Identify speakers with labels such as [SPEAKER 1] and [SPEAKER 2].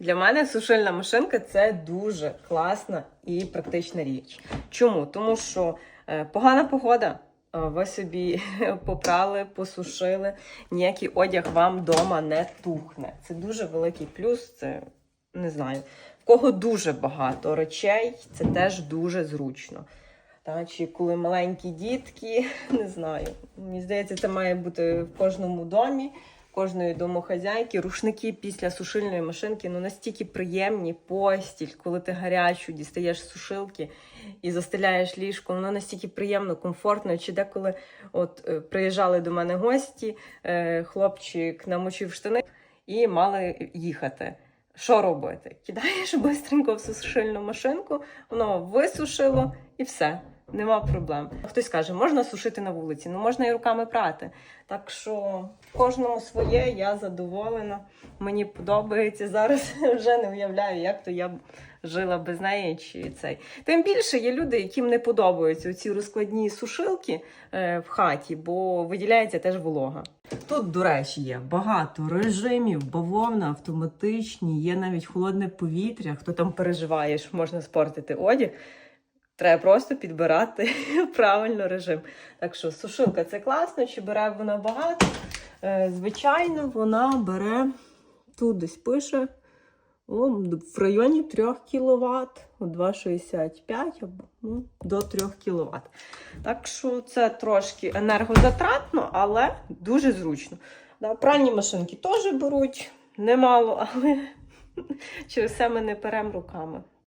[SPEAKER 1] Для мене сушильна машинка це дуже класна і практична річ. Чому? Тому що е, погана погода. е, Ви собі попрали, посушили, ніякий одяг вам вдома не тухне. Це дуже великий плюс. Це не знаю. В кого дуже багато речей, це теж дуже зручно. Та, чи коли маленькі дітки, не знаю. Мені здається, це має бути в кожному домі, кожної домохазяйки. Рушники після сушильної машинки ну настільки приємні, постіль, коли ти гарячу дістаєш сушилки і застеляєш ліжко, воно настільки приємно, комфортно. Чи деколи от е, приїжджали до мене гості, е, хлопчик намочив штани і мали їхати. Що робити? Кидаєш бистренько в сушильну машинку, воно висушило і все. Нема проблем. Хтось каже, можна сушити на вулиці, ну можна і руками прати. Так що кожному своє, я задоволена, мені подобається. Зараз вже не уявляю, як то я б жила без неї чи цей. Тим більше є люди, яким не подобаються ці розкладні сушилки е, в хаті, бо виділяється теж волога. Тут, до речі, є багато режимів, бавовна, автоматичні, є навіть холодне повітря. Хто там переживає, що можна спортити одяг. Треба просто підбирати правильно режим. Так що сушилка це класно, чи бере вона багато. Е, Звичайно, вона бере тут десь пише о, в районі 3 кВт, 2,65 або ну, до 3 кВт. Так що це трошки енергозатратно, але дуже зручно. Да, пральні машинки теж беруть немало, але через це ми не перемо руками.